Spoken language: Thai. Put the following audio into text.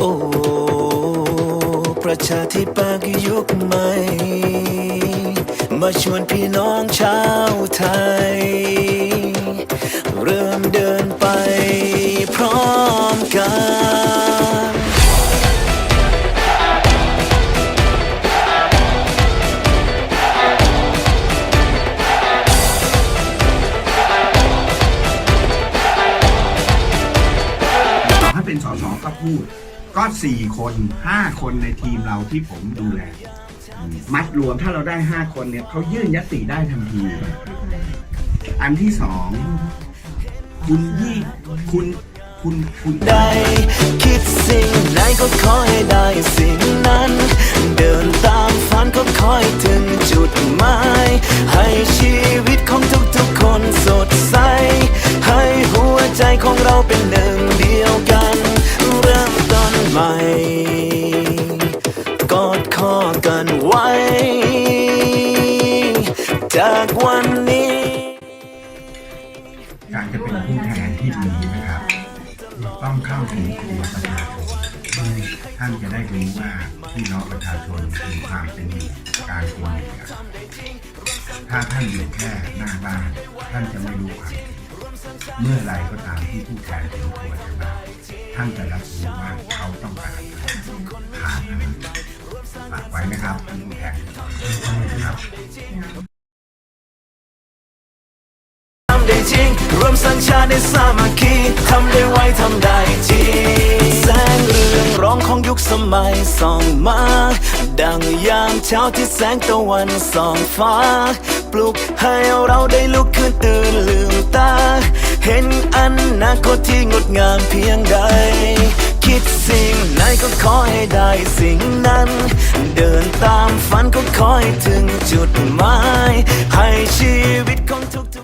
โอ้ ประชาธิปัตยยุคใหม่ มาชวนพี่น้องชาวไทย เริ่มเดินไปพร้อมกันถ้าเป็นสสก็พูด ก็สี่คนห้าคนในทีมเราที่ผมดูแล มัดรวมถ้าเราได้ห้าคนเนี่ยเขายื่นยติได้ทันที อันที่สองคุณยี่คุณคุณคุณได้ คิดสิ่งไหนก็ขอให้ได้สิ่งนั้น คอกันไว้ จากวันนี้ การจะเป็นผู้แทนที่ดีนะครับต้องเข้าถึงครัวประชาชนท่านจะได้รู้ว่าพี่น้องประชาชนมีความเป็นอยู่การกินอยู่ถ้าท่านอยู่แค่หน้าบ้านท่านจะไม่รู้ความจริงเมื่อไรก็ตามที่ผู้แทนถึงครัวจะมาท่านจะรับรู้ว่าเขาต้องการอะไรขาดอะไร ฝากไว้นะครับท่านผู้แทนนะครับทำได้จริงรวมสัญชาติได้สามัคคีทำได้ไวทำได้จริงแสงเรืองร้องของยุคสมัยส่องมา ดังยามเช้าที่แสงตะวันส่องฟ้า ปลุกให้เราได้ลุกขึ้นตื่นลืมตา เห็นอนาคตที่งดงามเพียงใด ก็ขอให้ได้สิ่งนั้น เดินตามฝันก็ขอให้ถึงจุดหมาย ให้ชีวิตของทุกๆ